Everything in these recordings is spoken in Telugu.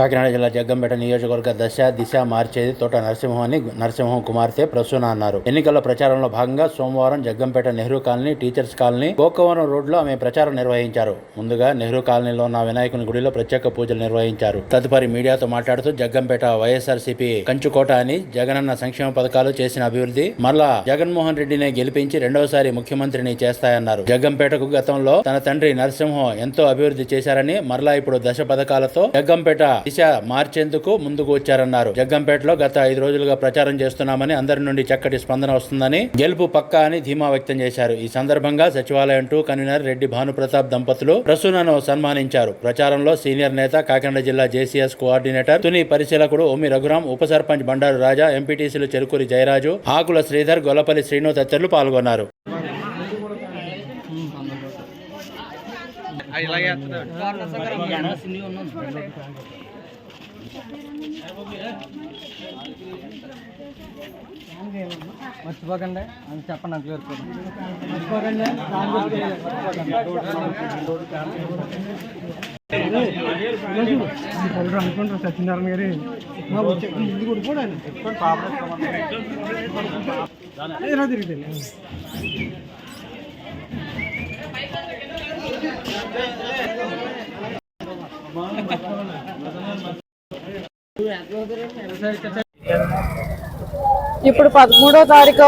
కాకినాడ జిల్లా జగ్గంపేట నియోజకవర్గ దశ దిశ మార్చేది తోట నరసింహం అని నరసింహం కుమార్తె ప్రసూన అన్నారు. ఎన్నికల ప్రచారంలో భాగంగా సోమవారం Jaggampeta Nehru colony teachers colony Gokavaram రోడ్లో ఆమె ప్రచారం నిర్వహించారు. ముందుగా నెహ్రూ కాలనీలో ఉన్న వినాయకుని గుడిలో ప్రత్యేక పూజలు నిర్వహించారు. తదుపరి మీడియాతో మాట్లాడుతూ జగ్గంపేట వైఎస్ఆర్సీపీ కంచుకోట అని జగనన్న సంక్షేమ పథకాలు చేసిన అభివృద్ధి మరలా జగన్మోహన్ రెడ్డిని గెలిపించి రెండవసారి ముఖ్యమంత్రిని చేస్తాయన్నారు. జగ్గంపేటకు గతంలో తన తండ్రి నరసింహం ఎంతో అభివృద్ధి చేశారని మరలా ఇప్పుడు దశ పథకాలతో జగ్గంపేట దిశ మార్చేందుకు ముందుకు వచ్చారన్నారు. జగ్గంపేటలో గత ఐదు రోజులుగా ప్రచారం చేస్తున్నామని అందరి నుండి చక్కటి స్పందన వస్తుందని గెలుపు పక్కా అని ధీమా వ్యక్తం చేశారు. ఈ సందర్భంగా సచివాలయం టూ కన్వీనర్ రెడ్డి భానుప్రతాప్ దంపతులు ప్రసూనను సన్మానించారు. ప్రచారంలో సీనియర్ నేత కాకినాడ జిల్లా జేసీఎస్ కోఆర్డినేటర్ తుని పరిశీలకుడు ఓమి రఘురాం ఉప సర్పంచ్ బండారు రాజా ఎంపీటీసీలు చెరుకూరి జయరాజు ఆకుల శ్రీధర్ గొల్లపల్లి శ్రీను తదితరులు పాల్గొన్నారు. మర్చిపోకండి. అని చెప్పండి అంత వరకు మర్చిపోకండి. అనుకుంటారు సత్యనారాయణ గారి ఇది కూడా తిరుగుతుంది ఇప్పుడు పదమూడో తారీఖు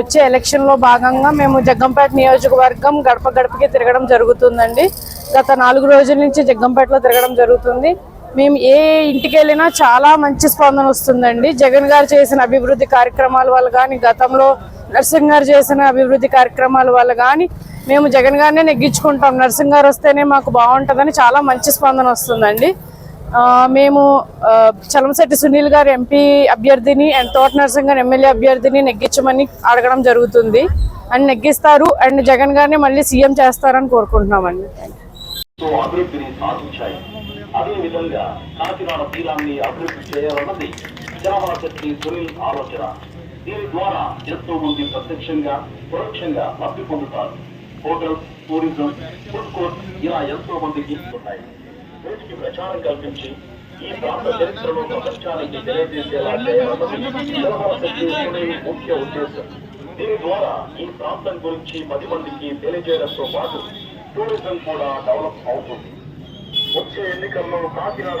వచ్చే ఎలక్షన్లో భాగంగా మేము జగ్గంపేట నియోజకవర్గం గడప గడపకి తిరగడం జరుగుతుందండి. గత నాలుగు రోజుల నుంచి జగ్గంపేటలో తిరగడం జరుగుతుంది. మేము ఏ ఇంటికి వెళ్ళినా చాలా మంచి స్పందన వస్తుందండి. జగన్ గారు చేసిన అభివృద్ధి కార్యక్రమాల వల్ల కానీ గతంలో నర్సింగ్ గారు చేసిన అభివృద్ధి కార్యక్రమాల వల్ల కానీ మేము జగన్ గారినే నెగ్గించుకుంటాం. నర్సింగ్ గారు వస్తేనే మాకు బాగుంటుందని చాలా మంచి స్పందన వస్తుందండి. మేము చలంశెట్టి సునీల్ గారు ఎంపీ అభ్యర్థిని అండ్ తోట నరసింగ్ గారు ఎమ్మెల్యే అభ్యర్థిని నెగ్గించమని అడగడం జరుగుతుంది. అండ్ నెగ్గిస్తారు. అండ్ జగన్ గారిని మళ్ళీ సీఎం చేస్తారని కోరుకుంటున్నామండి. అభివృద్ధిని సాధించాయి. అదేవిధంగా కాకినాడ తీరాన్ని అభివృద్ధి చేయాలన్నది జనమన శక్తి సునీల్ ఆలోచన. దీని ద్వారా ఎంతో మంది ప్రత్యక్షంగా పరోక్షంగా లబ్ధి పొందుతారు. హోటల్స్ టూరిజం ఫుడ్ కోర్ట్ ఇలా ఎంతో మందికి ఉన్నాయి. వీటికి ప్రచారం కల్పించి ఈ ప్రాంత చరిత్రను ప్రపంచానికి తెలియజేసేలా ముఖ్య ఉద్దేశం. దీని ద్వారా ఈ ప్రాంతం గురించి పది మందికి తెలియజేయడంతో పాటు టూరిజం కూడా డెవలప్ అవుతుంది. వచ్చే ఎన్నికల్లో కాకినాడ